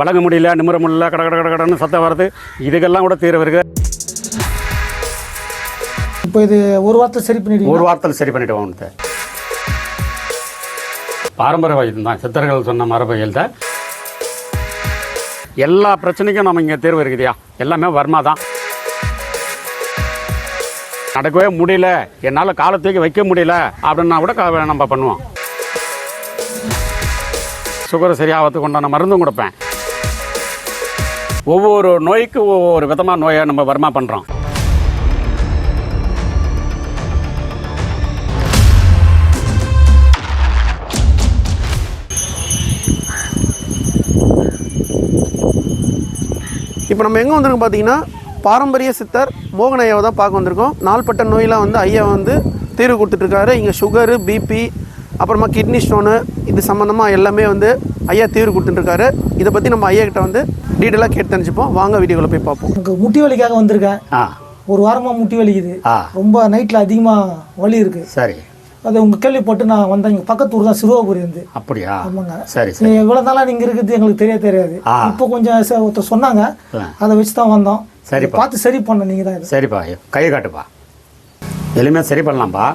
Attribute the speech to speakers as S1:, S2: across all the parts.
S1: வழங்க முடியல நிமிர முடியல கட கட கட கடன்னு சத்தம் வருது. இதுக்கெல்லாம் கூட தீர்வு இருக்கு
S2: இப்போ இது ஒரு வாரத்தில் சரி பண்ணிடுவீங்க
S1: ஒரு வாரத்தில் சரி பண்ணிடுவோம் உனக்கு பாரம்பரிய வைத்தியம் தான். சித்தர்கள் சொன்ன மரபையில் தான். எல்லா பிரச்சனைக்கும் நம்ம இங்கே தீர்வு இருக்குதுயா எல்லாமே வர்மா தான். நடக்கவே முடியல. என்னால் காலத்துக்கு வைக்க முடியல. அப்படின்னா கூட நம்ம பண்ணுவோம். சுகர் சரியாகிறதுக்கு உண்டான மருந்தும் கொடுப்பேன். ஒவ்வொரு நோய்க்கு ஒவ்வொரு விதமாக நோயை நம்ம வர்மா பண்ணுறோம்
S3: இப்போ நம்ம எங்கே வந்திருக்கோம் பார்த்தீங்கன்னா பாரம்பரிய சித்தர் மோகன ஐயாவை தான் பார்க்க வந்திருக்கோம். நாள்பட்ட நோயெலாம் வந்து ஐயா வந்து தீர்வு கொடுத்துட்ருக்காரு. இங்கே சுகரு பிபி அப்புறமா கிட்னி ஸ்டோனு இது சம்மந்தமாக எல்லாமே வந்து ஐயா தீர்வு கொடுத்துட்டுருக்காரு இதை பற்றி நம்ம ஐயா கிட்ட வந்து டீட்டெயிலாக கேட்டு தெரிஞ்சுப்போம். வாங்க வீடியோவில் போய் பார்ப்போம்.
S2: எனக்கு முட்டி வலிக்காக வந்திருக்கேன்
S1: ஆ.
S2: ஒரு வாரமாக முட்டி வலிக்குது.
S1: ஆ.
S2: ரொம்ப நைட்டில் அதிகமாக வலி இருக்குது
S1: சரி.
S2: அது உங்கள் கேள்விப்பட்டு நான் வந்தேன். இங்கே பக்கத்து ஊர் தான் சிறுவாபுரி இருந்து
S1: அப்படியா?
S2: ஆமாங்க.
S1: சரி சரி.
S2: இவ்வளோ நாளாக நீங்கள் இருக்கிறது எங்களுக்கு தெரிய தெரியாது. இப்போ கொஞ்சம் ச- ஒருத்தர் சொன்னாங்க. அதை வச்சு தான் வந்தோம்.
S1: சரிப்பா.
S2: பார்த்து சரி பண்ண நீங்கள் தான் இது.
S1: சரிப்பா. கையை காட்டுப்பா. எளிமையாக சரி பண்ணலாம்ப்பா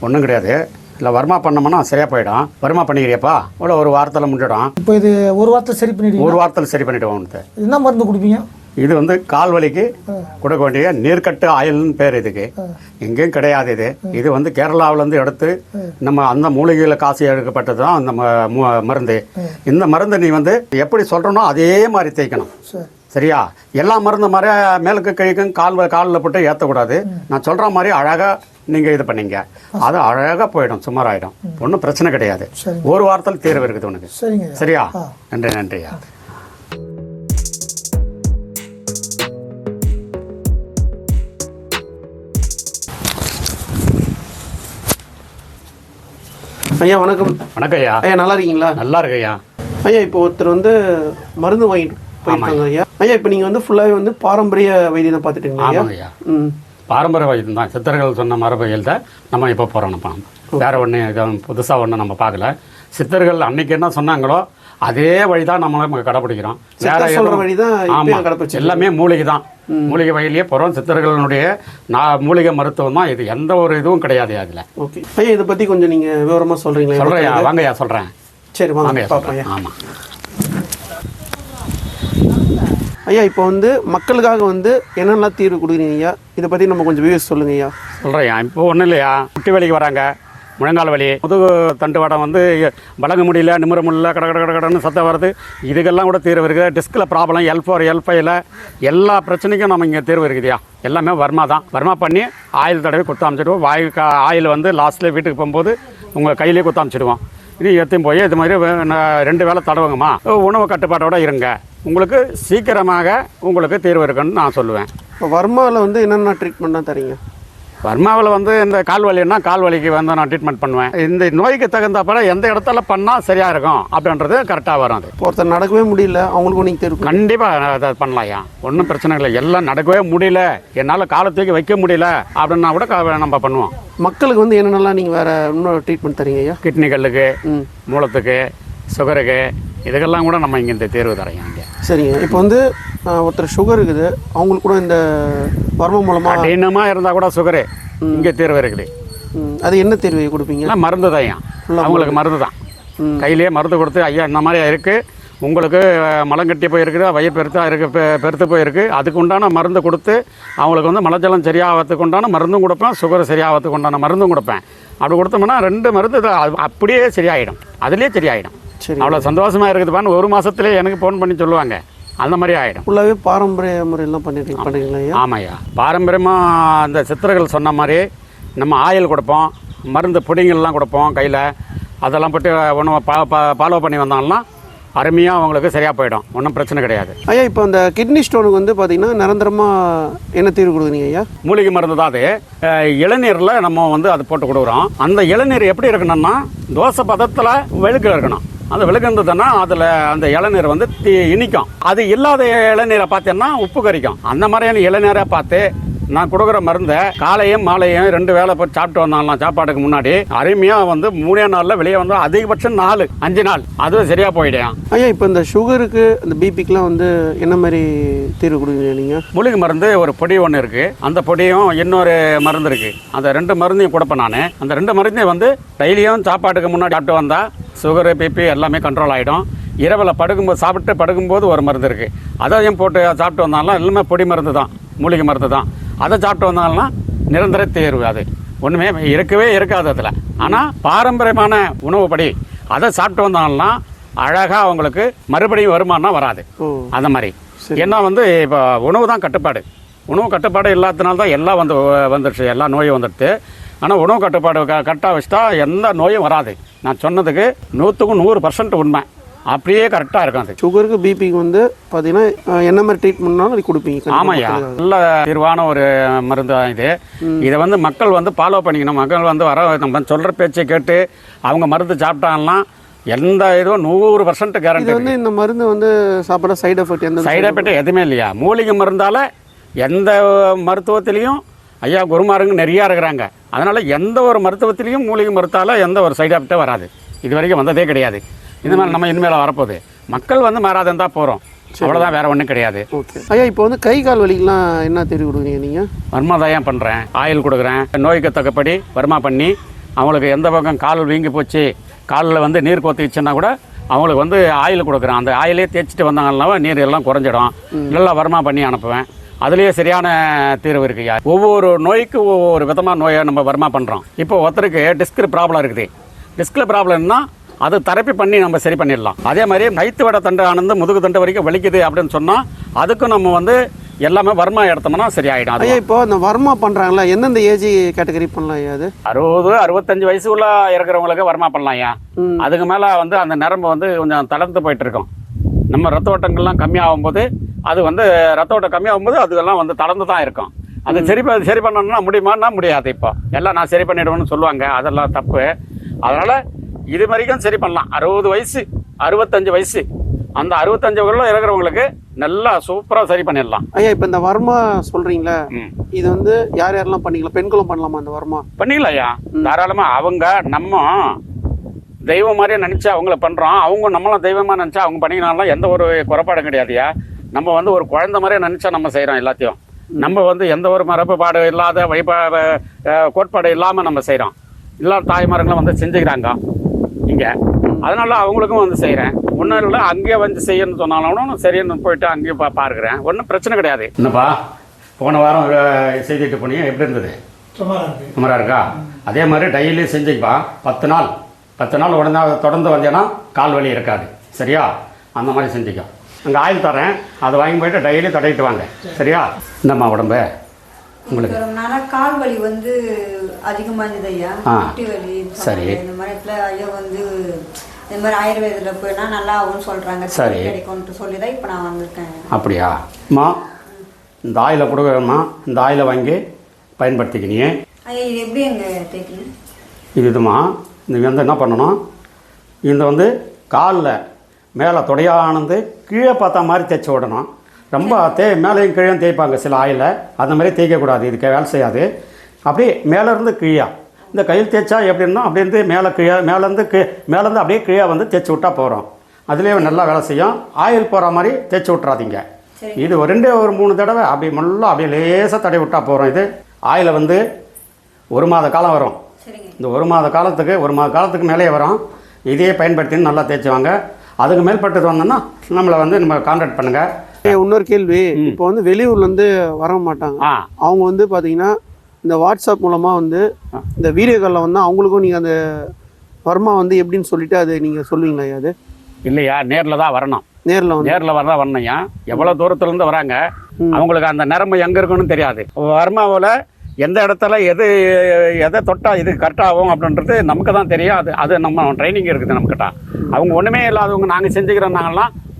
S1: ஒன்றும் கிடையாது. இல்லை வருமா பண்ணோம்னா சரியாக போயிடும். வருமா பண்ணிக்கிறியாப்பா? இவ்வளோ ஒரு வாரத்தில் முடிஞ்சிடும்.
S2: இப்போ இது ஒரு வாரத்தில் சரி பண்ணிடுவீங்க
S1: ஒரு வாரத்தில் சரி பண்ணிவிடுவோம்
S2: என்ன மருந்து கொடுப்பீங்க?
S1: இது வந்து கால் வலிக்கு கொடுக்க வேண்டிய நீர்க்கட்டு ஆயில்னு பேர் இதுக்கு. எங்கேயும் கிடையாது இது. இது வந்து கேரளாவிலேருந்து எடுத்து நம்ம அந்த மூலிகையில் காசு எடுக்கப்பட்டது தான் அந்த மருந்து. இந்த மருந்து நீ வந்து எப்படி சொல்கிறனோ அதே மாதிரி தேய்க்கணும்.
S2: சரி.
S1: சரியா? எல்லா மருந்து மாதிரி மேலுக்கு கைக்கும் கால் காலில் போட்டு ஏற்றக்கூடாது நான் சொல்கிற மாதிரி அழகாக நீங்கள் இது பண்ணீங்க. அது அழகாக போயிடும் சுமாராயிடும். ஒன்றும் பிரச்சனை கிடையாது. ஒரு வாரத்தில் தீர்வு இருக்குது உனக்கு.
S2: சரிங்க.
S1: சரியா. நன்றி நன்றியா
S3: ஐயா. வணக்கம்.
S1: வணக்கம் ஐயா.
S3: ஐயா நல்லா இருக்கீங்களா?
S1: நல்லா இருக்கு ஐயா.
S3: ஐயா இப்போ ஒருத்தர் வந்து மருந்து வாங்கிட்டு போயிருக்காங்க ஐயா. ஐயா இப்போ நீங்கள் வந்து ஃபுல்லாகவே வந்து பாரம்பரிய வைத்தியம் தான்
S1: ஆமாங்க ஐயா.
S3: ம்.
S1: பாரம்பரிய வைத்தியம் தான் சித்தர்கள் சொன்ன மரபையில் தான் நம்ம இப்போ போகிறோம் நம்ம வேற ஒன்று புதுசாக ஒன்றும் நம்ம பார்க்கல. சித்தர்கள் அன்னைக்கு என்ன சொன்னாங்களோ அதே வழி தான் நம்ம நம்ம கடைப்பிடிக்கிறோம் வேற எதுவும்-
S3: வழி தான்
S1: ஆமா.
S3: இப்பயும் கடைப்பிடிச்சிட்டு
S1: எல்லாமே மூலிகை தான் மூலிகை வகையிலேயே போகிறோம் சித்தர்களுடைய நான் மூலிகை மருத்துவம் தான் இது. எந்த ஒரு இதுவும் கிடையாது அதில்.
S3: ஓகே. ஐயா இதை பற்றி கொஞ்சம் நீங்கள் விவரமாக சொல்கிறீங்களா
S1: சொல்கிறேன் வாங்கய்யா சொல்கிறேன்
S3: சரி வாங்க
S1: ஆமாம்
S3: ஐயா இப்போ வந்து மக்களுக்காக வந்து என்னென்னலாம் தீர்வு கொடுக்குறீங்க ஐயா? இதை பற்றி நம்ம கொஞ்சம் வியூஸ் சொல்லுங்க ஐயா.
S1: சொல்கிறேன் இப்போ ஒன்றும் இல்லையா? குட்டி வேலைக்கு வராங்க. முழங்கால் வலி. முதுகு தண்டு வடம் வந்து வழங்க முடியல நிமிர முடியல கட கட கட கடன்னு சத்தம் வருது. இதுக்கெல்லாம் கூட தீர்வு இருக்குது. டிஸ்கில் ப்ராப்ளம் எல் ஃபோர் எல் ஃபைவ்ல எல்லா பிரச்சனைக்கும் நம்ம இங்கே தீர்வு இருக்குதுயா எல்லாமே வர்மா தான். வர்மா பண்ணி ஆயில் தடவை குத்த அமைச்சிடுவோம். வாயு கா ஆயில் வந்து லாஸ்ட்டில் வீட்டுக்கு போகும்போது உங்கள் கையிலேயே குத்த அமைச்சிடுவோம். இது எத்தையும் போய் இது மாதிரி ரெண்டு வேளை தடவுங்கம்மா. உணவு கட்டுப்பாட்டோட இருங்க. உங்களுக்கு சீக்கிரமாக உங்களுக்கு தீர்வு இருக்குன்னு நான் சொல்லுவேன்.
S3: இப்போ வர்மாவில் வந்து என்னென்ன ட்ரீட்மெண்ட்லாம் தரீங்க?
S1: வர்மாவில் வந்து இந்த கால் வலின்னா கால் வலிக்கு வந்து நான் ட்ரீட்மெண்ட் பண்ணுவேன். இந்த நோய்க்கு தகுந்தப்பட எந்த இடத்துல பண்ணால் சரியாக இருக்கும் அப்படின்றது கரெக்டாக வரும் அது.
S3: ஒருத்தர் நடக்கவே முடியல அவங்களுக்கும் நீங்கள் தீர்வு
S1: கண்டிப்பாக அதை பண்ணலாம்யா ஒன்றும் பிரச்சனை இல்லை. எல்லாம் நடக்கவே முடியல. என்னால் காலத்துக்கு வைக்க முடியல அப்படின்னா கூட நம்ம பண்ணுவோம்.
S3: மக்களுக்கு வந்து என்னென்னலாம் நீங்கள் வேறு இன்னும் ட்ரீட்மெண்ட் தரீங்க ஐயா?
S1: கிட்னி கல்லுக்கு மூலத்துக்கு சுகருக்கு இதுக்கெல்லாம் கூட நம்ம இங்கே இந்த தேர்வு தரோம் இங்கே.
S3: சரிங்க. இப்போ வந்து ஒருத்தர் சுகர் இருக்குது. அவங்களுக்கு கூட இந்த வர்மம் மூலமாக
S1: கடினமாக இருந்தால் கூட சுகரு இங்கே தீர்வு இருக்குது.
S3: அது என்ன தீர்வு கொடுப்பீங்க?
S1: மருந்து தான் அவங்களுக்கு மருந்து. தான். கையிலேயே மருந்து கொடுத்து ஐயா இந்த மாதிரி இருக்குது உங்களுக்கு மலம் கட்டி போயிருக்குது வயிறு பெருத்தாக இருக்கு பெ- பெருத்து போயிருக்கு. அதுக்கு உண்டான மருந்து கொடுத்து அவங்களுக்கு வந்து மலஜலம் சரியாகிறதுக்கு உண்டான மருந்தும் கொடுப்பேன் சுகர் சரியாகிறதுக்கு உண்டான மருந்தும் கொடுப்பேன். அப்படி கொடுத்தோம்னா ரெண்டு மருந்து அப்படியே சரியாயிடும். அதுலேயே சரியாயிடும்.
S3: சரி.
S1: அவ்வளோ சந்தோஷமாக இருக்குதுப்பான்னு ஒரு மாதத்துலேயே எனக்கு ஃபோன் பண்ணி சொல்லுவாங்க. அந்த மாதிரி ஆகிடும்
S3: ஃபுல்லாகவே பாரம்பரிய முறையெல்லாம் பண்ணிட்டு பண்ணுறீங்களா ஐயா?
S1: ஆமாய்யா. பாரம்பரியமாக அந்த சித்தர்கள் சொன்ன மாதிரி நம்ம ஆயில் கொடுப்போம் மருந்து பொடிங்கள்லாம் கொடுப்போம் கையில். அதெல்லாம் போட்டு ஒன்றும் பா ஃபாலோ பண்ணி வந்தாங்கன்னா அருமையாக அவங்களுக்கு சரியாக போயிடும். ஒன்றும் பிரச்சனை கிடையாது.
S3: ஐயா இப்போ அந்த கிட்னி ஸ்டோனுக்கு வந்து பார்த்தீங்கன்னா நிரந்தரமாக என்ன தீர்வு கொடுக்குறீங்க ஐயா?
S1: மூலிகை மருந்து தான் அது. இளநீரில் நம்ம வந்து அது போட்டு கொடுக்குறோம். அந்த இளநீர் எப்படி இருக்கணும்னா தோசை பதத்தில் வெளுக்க இருக்கணும். அந்த வெளுக்கு அதில் அந்த இளநீர் வந்து தீ இனிக்கும். அது இல்லாத இளநீரை பார்த்தீங்கன்னா உப்பு கரிக்கும். அந்த மாதிரியான இளநீரை பார்த்து நான் கொடுக்குற மருந்தை காலையும் மாலையும் ரெண்டு வேளை போய் சாப்பிட்டு வந்தாங்களாம் சாப்பாட்டுக்கு முன்னாடி அருமையாக வந்து மூணே நாளில் வெளியே வந்தால் அதிகபட்சம் நாலு அஞ்சு நாள். அதுவும் சரியாக போயிடும்.
S3: ஐயா இப்போ இந்த சுகருக்கு இந்த பிபிக்கெலாம் வந்து என்ன மாதிரி தீர்வு கொடுக்குறீங்க நீங்கள்
S1: மூலிகை மருந்து ஒரு பொடி ஒன்று இருக்குது அந்த பொடியும் இன்னொரு மருந்து இருக்குது அந்த ரெண்டு மருந்தையும் கொடுப்பேன் நான். அந்த ரெண்டு மருந்தையும் வந்து டெய்லியும் சாப்பாட்டுக்கு முன்னாடி சாப்பிட்டு வந்தால் சுகரு பிபி எல்லாமே கண்ட்ரோல் ஆகிடும் இரவில் படுக்கும்போது சாப்பிட்டு படுக்கும்போது ஒரு மருந்து இருக்குது அதையும் போட்டு சாப்பிட்டு வந்தாலும் எல்லாமே பொடி மருந்து தான் மூலிகை மருந்து தான் அதை சாப்பிட்டு வந்தாலும் நிரந்தர தேர்வு அது. ஒன்றுமே இருக்கவே இருக்காது அதில். ஆனால் பாரம்பரியமான உணவுப்படி அதை சாப்பிட்டு வந்தாங்கன்னா அழகாக அவங்களுக்கு மறுபடியும் வருமானம் வராது. அந்த மாதிரி. ஏன்னா வந்து இப்போ உணவு தான் கட்டுப்பாடு. உணவு கட்டுப்பாடு இல்லாதனால தான் எல்லாம் வந்து வந்துடுச்சு எல்லா நோயும் வந்துடுது ஆனால் உணவு கட்டுப்பாடு க கரெக்டாக வச்சுட்டா எந்த நோயும் வராது. நான் சொன்னதுக்கு நூற்றுக்கும் நூறு பர்சன்ட் உண்மை. அப்படியே கரெக்டாக இருக்கும் அது
S3: சுகருக்கு பிபிக்கு வந்து பார்த்தீங்கன்னா என்ன மாதிரி ட்ரீட்மெண்ட்னாலும் அது கொடுப்பீங்க.
S1: ஆமாய்யா. நல்ல தீர்வான ஒரு மருந்து தான் இது இதை வந்து மக்கள் வந்து ஃபாலோ பண்ணிக்கணும். மக்கள் வந்து வர நம்ம சொல்கிற பேச்சை கேட்டு அவங்க மருந்து சாப்பிட்டாங்கன்னா எந்த இதுவும் நூறு பர்சன்ட் கேரண்டி
S3: வந்து இந்த மருந்து வந்து சாப்பிட்ற சைடு எஃபெக்ட் எந்த
S1: சைடு எஃபெக்ட் எதுவுமே இல்லையா? மூலிகை மருந்தால் எந்த மருத்துவத்திலையும் ஐயா குருமாருங்க நிறையா இருக்கிறாங்க. அதனால் எந்த ஒரு மருத்துவத்திலையும் மூலிகை மருத்தால் எந்த ஒரு சைடு எஃபெக்டே வராது. இது வரைக்கும் வந்ததே கிடையாது. இது மாதிரி நம்ம இனிமேல் வரப்போகுது. மக்கள் வந்து மாறாத இருந்தால் போகிறோம் அவ்வளோதான் வேறு ஒன்றும் கிடையாது.
S3: ஐயா இப்போ வந்து கை கால் வலிக்கெலாம் என்ன தீர்வு கொடுக்குறீங்க நீங்கள்
S1: வர்மாதாயம் பண்ணுறேன் ஆயில் கொடுக்குறேன். நோய்க்கு தக்கபடி வர்மா பண்ணி அவங்களுக்கு எந்த பக்கம் கால் வீங்கி போச்சு காலில் வந்து நீர் கொத்திச்சுன்னா கூட அவங்களுக்கு வந்து ஆயில் கொடுக்குறேன். அந்த ஆயிலே தேய்ச்சிட்டு வந்தாங்கன்னா நீர் எல்லாம் குறைஞ்சிடும். நல்லா வர்மா பண்ணி அனுப்புவேன். அதுலேயே சரியான தீர்வு இருக்குய்யா ஒவ்வொரு நோய்க்கு ஒவ்வொரு விதமாக நோயை நம்ம வர்மா பண்ணுறோம் இப்போ ஒருத்தருக்கு டிஸ்க் ப்ராப்ளம் இருக்குது. டிஸ்கில் ப்ராப்ளம்னா அது தெரப்பி பண்ணி நம்ம சரி பண்ணிடலாம். அதே மாதிரி கைத்து வட தண்டு ஆனந்து முதுகு தண்டு வரைக்கும் வலிக்குது அப்படின்னு சொன்னால் அதுக்கும் நம்ம வந்து எல்லாமே வர்மா எடுத்தோம்னா சரியாயிடும். அது
S3: இப்போ இந்த வர்மா பண்ணுறாங்களா எந்தெந்த ஏஜ் கேட்டகரி பண்ணலாம் அது?
S1: அறுபது அறுபத்தஞ்சு வயசுக்குள்ள இருக்கிறவங்களுக்கு வருமா பண்ணலாம்யா
S3: ம்.
S1: அதுக்கு மேலே வந்து அந்த நரம்பு வந்து கொஞ்சம் தளர்ந்து போயிட்டு இருக்கும். நம்ம ரத்த ஓட்டங்கள்லாம் கம்மியாகும் போது அது வந்து ரத்த ஓட்டம் கம்மியாகும் போது அதுக்கெல்லாம் வந்து தளர்ந்து தான் இருக்கும். அது சரி சரி பண்ணணும்னா முடியுமான்னா முடியாது இப்போ. எல்லாம் நான் சரி பண்ணிடுவேன்னு சொல்லுவாங்க. அதெல்லாம் தப்பு. அதனால் இது வரைக்கும் சரி பண்ணலாம். அறுபது வயசு அறுபத்தஞ்சு வயசு. அந்த அறுபத்தஞ்சுக்குள்ள இருக்கிறவங்களுக்கு நல்லா சூப்பராக சரி பண்ணிடலாம்.
S3: ஐயா இப்போ இந்த வர்மா சொல்கிறீங்களா இது வந்து யார் யாரெல்லாம் பண்ணிக்கலாம் பெண்களும் பண்ணலாமா இந்த வர்மா?
S1: பண்ணிக்கலாம்யா தாராளமாக அவங்க நம்ம தெய்வம் மாதிரியே நினச்சி அவங்கள பண்ணுறோம் அவங்க நம்மளும் தெய்வமாக நினச்சா அவங்க பண்ணிக்கனாலும் எந்த ஒரு குறைபாடும் கிடையாதுயா நம்ம வந்து ஒரு குழந்தை மாதிரியே நினச்சா நம்ம செய்கிறோம் எல்லாத்தையும். நம்ம வந்து எந்த ஒரு மரபுபாடு இல்லாத வழிபா கோட்பாடு இல்லாமல் நம்ம செய்கிறோம் இல்லாத தாய்மார்களும் வந்து செஞ்சுக்கிறாங்க. இங்கே அதனால அவங்களுக்கும் வந்து செய்கிறேன் ஒன்றும் இல்லை அங்கேயே வந்து செய்யணும்னு சொன்னாலும் சரின்னு போயிட்டு அங்கேயும் பா பார்க்குறேன். ஒன்றும் பிரச்சனை கிடையாது. என்னப்பா போன வாரம் செய்துட்டு போனீங்க? எப்படி இருந்தது?
S2: சுமாராக
S1: இருக்கா. அதே மாதிரி டெய்லி செஞ்சுக்கப்பா பத்து நாள். பத்து நாள் உடனே தொடர்ந்து வந்தேன்னா கால் வலி இருக்காது. சரியா? அந்த மாதிரி செஞ்சுக்கோ. அங்கே ஆயில் தரேன். அதை வாங்கி போயிட்டு டெய்லி தடவிட்டு வாங்க. சரியா? இந்தம்மா உடம்பு. உங்களுக்கு.
S4: கால் வலி வந்து அதிகமா இருந்தது ஐயா. முட்டி வலி
S1: சரி.
S4: இந்த மாதிரி இடத்துல ஐயா வந்து இந்த மாதிரி ஆயுர்வேதில போயினா நல்லா ஆகும்னு சொல்றாங்க.
S1: சரி.
S4: கிடைக்கும்னு சொல்லி தான் இப்போ நான் வந்திருக்கேன்.
S1: அப்படியா? அம்மா இந்த ஆயிலை கொடுக்குறேம்மா. இந்த ஆயிலை வாங்கி பயன்படுத்திக்கினியே.
S4: ஐயா இது எப்படி எங்க தேய்க்கணும்?
S1: இது இதுமா நீங்கள் வந்து என்ன பண்ணணும்? இந்த வந்து காலில் மேலே தொடையானது கீழே பார்த்தா மாதிரி தேய்ச்சி விடணும். ரொம்ப தே மேலேயும் கீழே தேய்ப்பாங்க சில ஆயில. அந்த மாதிரி தேய்க்கக்கூடாது. இதுக்கு வேலை செய்யாது. அப்படியே மேலேருந்து கீழே. இந்த கையில் தேய்ச்சா எப்படின்னா அப்படியே இருந்து மேலே கீழே மேலேருந்து கீ மேலேருந்து அப்படியே கீழே வந்து தேய்ச்சி விட்டா போகிறோம் அதுலேயே நல்லா வேலை செய்யும். ஆயில் போகிற மாதிரி தேய்ச்சி விட்றாதீங்க. இது ஒரு ரெண்டே ஒரு மூணு தடவை அப்படி நல்லா அப்படியே லேசாக தடவி விட்டா போகிறோம் இது. ஆயிலை வந்து ஒரு மாத காலம் வரும். இந்த ஒரு மாத காலத்துக்கு ஒரு மாத காலத்துக்கு மேலே வரும். இதையே பயன்படுத்தி நல்லா தேய்ச்சுவாங்க. அதுக்கு மேற்பட்டது வந்தோன்னா நம்மளை வந்து நம்ம கான்டாக்ட் பண்ணுங்கள்
S3: இன்னொரு கேள்வி. இப்போ வந்து வெளியூர்லேருந்து வர மாட்டாங்க. அவங்க வந்து பார்த்தீங்கன்னா இந்த வாட்ஸ்அப் மூலமாக வந்து இந்த வீடியோ காலில் வந்து அவங்களுக்கும் நீங்கள் அந்த வர்மா வந்து எப்படின்னு சொல்லிட்டு அது நீங்கள் சொல்லுவீங்களா அது?
S1: இல்லையா? நேரில் தான் வரணும்.
S3: நேரில்
S1: நேரில் வரதான் வரணும்யா எவ்வளோ தூரத்துலேருந்து வராங்க? அவங்களுக்கு அந்த நரம்பு எங்கே இருக்குன்னு தெரியாது. வர்மாவில் எந்த இடத்துல எது எதை தொட்டால் இது கரெக்டாகும் அப்படின்றது நமக்கு தான் தெரியும். அது அது நம்ம ட்ரைனிங் இருக்குது நம்மக்கிட்ட. அவங்க ஒன்றுமே இல்லாதவங்க நாங்கள் செஞ்சுக்கிறோம்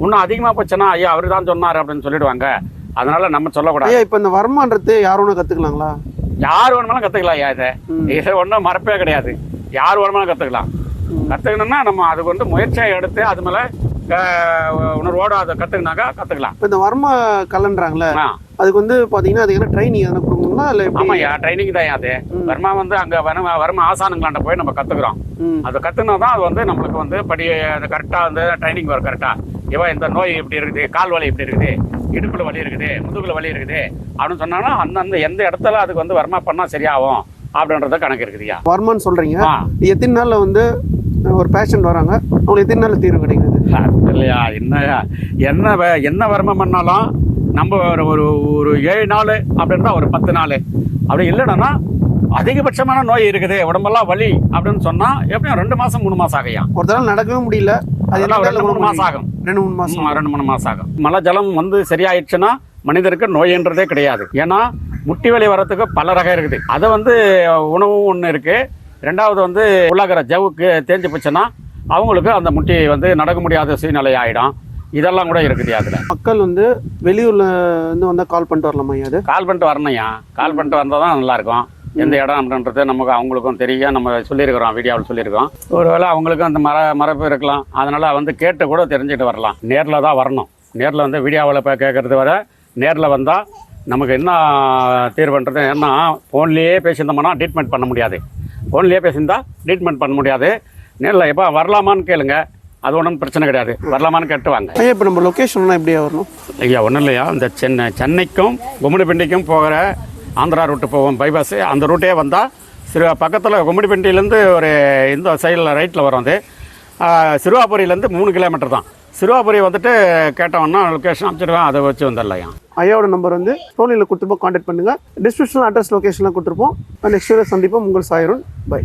S1: இன்னும் அதிகமாக போச்சுன்னா ஐயா அவர் தான் சொன்னார் அப்படின்னு சொல்லிடுவாங்க. அதனால நம்ம சொல்லக்கூடாது.
S3: ஐயா இப்போ இந்த வர்மான்றது யார் ஒன்று கற்றுக்கலாங்களா
S1: யார் வேணுமாலும் கற்றுக்கலாம் ஐயா இதை. இது ஒன்றும் மறப்பே கிடையாது. யார் வேணுமாலும் கற்றுக்கலாம் கற்றுக்கணும்னா நம்ம அதுக்கு வந்து முயற்சியை எடுத்து அது மேலே உணர்வோடு அதை கற்றுக்கினாக்கா கற்றுக்கலாம்
S3: இப்போ இந்த வர்மா கலன்றாங்களே அதுக்கு வந்து பார்த்தீங்கன்னா அது என்ன ட்ரைனிங் எதனா கொடுக்கணுங்களா? இல்லை
S1: ஆமாய்யா ட்ரைனிங் தான் அது. வர்மா வந்து அங்கே வரும் வர்ம ஆசானுங்களாண்ட போய் நம்ம கற்றுக்குறோம் அதை கற்றுனா தான் அது வந்து நம்மளுக்கு வந்து படி அது கரெக்டாக வந்து ட்ரைனிங் வரும் கரெக்டாக இவன் இந்த நோய் இப்படி இருக்குது கால் வலி இப்படி இருக்குது இடுப்பில் வலி இருக்குது முதுகுல வலி இருக்குது அப்படின்னு சொன்னாங்கன்னா அந்தந்த எந்த இடத்துல அதுக்கு வந்து வர்மா பண்ணால் சரியாகும் அப்படின்றத கணக்கு இருக்குதுயா
S3: வர்மான்னு சொல்கிறீங்க எத்தனை நாளில் வந்து ஒரு பேஷண்ட் வராங்க? அவங்களுக்கு எத்தனை நாளில் தீர்வு கிடைக்குது?
S1: இல்லையா என்ன வ- என்ன வர்மம் பண்ணாலும் நம்ம ஒரு ஒரு ஒரு ஏழு நாள் அப்படின்றா ஒரு பத்து நாள். அப்படி இல்லைன்னா அதிகபட்சமான நோய் இருக்குது உடம்பெல்லாம் வலி அப்படின்னு சொன்னால் எப்படியும் ரெண்டு மாதம் மூணு மாதம் ஆகையா
S3: ஒருத்தரால் நடக்கவே முடியல. அது
S1: ரெண்டு மூணு மாசம் ஆகும்.
S3: ரெண்டு மூணு மாசம்
S1: ரெண்டு மூணு மாதம் ஆகும். மழை ஜலம் வந்து சரியாயிடுச்சுன்னா மனிதருக்கு நோயின்றதே கிடையாது. ஏன்னா முட்டி வலி வரத்துக்கு பல ரகம் இருக்குது. அது வந்து உணவும் ஒன்று இருக்குது ரெண்டாவது வந்து உள்ளாகிற ஜவுக்கு தேஞ்சு போச்சுன்னா அவங்களுக்கு அந்த முட்டி வந்து நடக்க முடியாத சூழ்நிலை ஆகிடும் இதெல்லாம் கூட இருக்குது அதில்
S3: மக்கள் வந்து வெளியூர்ல இருந்து வந்தா கால் பண்ணிட்டு வரலாமா அது?
S1: கால் பண்ணிட்டு வரணும்யா. கால் பண்ணிட்டு வந்தால் தான் நல்லாயிருக்கும் எந்த இடம் அப்படின்றது நமக்கு அவங்களுக்கும் தெரியும். நம்ம சொல்லியிருக்கிறோம் வீடியோவில் சொல்லியிருக்கோம் ஒருவேளை அவங்களுக்கும் அந்த மர மரபு இருக்கலாம். அதனால் வந்து கேட்டு கூட தெரிஞ்சுட்டு வரலாம். நேரில் தான் வரணும். நேரில் வந்து வீடியோவில் இப்போ கேட்குறது வர நேரில் வந்தால் நமக்கு என்ன தீர்வுன்றது ஏன்னா ஃபோன்லேயே பேசியிருந்தோம்னா ட்ரீட்மெண்ட் பண்ண முடியாது. ஃபோன்லேயே பேசியிருந்தா ட்ரீட்மெண்ட் பண்ண முடியாது. நேரில் எப்போ வரலாமான்னு கேளுங்க. அது ஒன்றும் பிரச்சனை கிடையாது. வரலாமான்னு கேட்டு வாங்க.
S3: ஐயா இப்போ நம்ம லொக்கேஷன்லாம் எப்படியா வரணும்?
S1: ஐயா ஒன்றும் இல்லையா? இந்த சென்னை சென்னைக்கும் கும்மிடிப்பண்டிக்கும் போகிற ஆந்திரா ரூட்டு போவோம் பைபாஸ் அந்த ரூட்டே வந்தால் சிறு பக்கத்தில் கும்மிடிப்பண்டியிலேருந்து ஒரு இந்த சைடில் ரைட்டில் வரும் அது. சிறுவாபுரியிலேருந்து மூணு கிலோமீட்டர் தான். சிறுவாபுரி வந்துட்டு கேட்டவொன்னா லொக்கேஷன் அமைச்சிருவேன் அதை வச்சு வந்துடலையா
S3: ஐயாவோட நம்பர் வந்து ஸ்டோரியில் கொடுத்துருப்போம் காண்டாக்ட் பண்ணுங்க. டிஸ்கிரிப்ஷனில் அட்ரஸ் லொக்கேஷன்லாம் கொடுத்துருப்போம். நெக்ஸ்ட் வீடியோ சந்திப்போம். உங்கள் சாயரும் பை